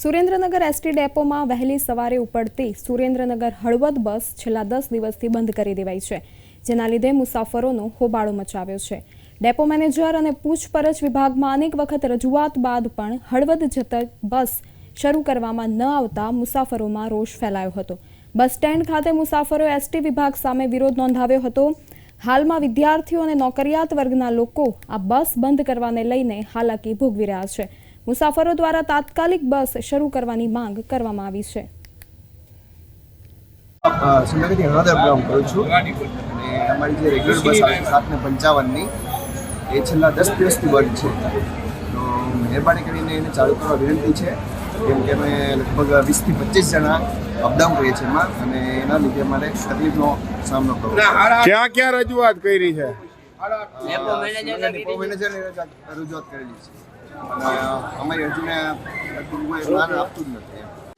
Surendranagar ST ડેપોમાં વહેલી સવારે ઉપડતી સુરેન્દ્રનગર હળવદ બસ છેલ્લા દસ દિવસથી બંધ કરી દેવાઈ છે, જેના લીધે મુસાફરોનો હોબાળો મચાવ્યો છે. ડેપો મેનેજર અને પૂછપરછ વિભાગમાં અનેક વખત રજૂઆત બાદ પણ હળવદ જતા બસ શરૂ કરવામાં ન આવતા મુસાફરોમાં રોષ ફેલાયો હતો. બસ સ્ટેન્ડ ખાતે મુસાફરો એસટી વિભાગ સામે વિરોધ નોંધાવ્યો હતો. હાલમાં વિદ્યાર્થીઓ અને નોકરિયાત વર્ગના લોકો આ બસ બંધ કરવાને લઈને હાલાકી ભોગવી રહ્યા છે. મુસાફરો દ્વારા તાત્કાલિક બસ શરૂ કરવાની માંગ કરવામાં આવી છે. કરું અને અમારી જે રેગ્યુલર બસ આવે છે સાત ને પંચાવનની એ છેલ્લા દસ દિવસથી બંધ છે. તો મહેરબાની કરીને એને ચાલુ કરવા વિનંતી છે. કેમ કે અમે લગભગ વીસથી પચીસ જણા અપડાઉન કરીએ છીએ એમાં અને એના લીધે અમારે તકલીફનો સામનો કરવો ક્યાં ક્યાં રજૂઆત કરી છે? રજૂઆત કરેલી છે. અમારી હજુને કોઈ જ્ઞાન આપતું જ નથી.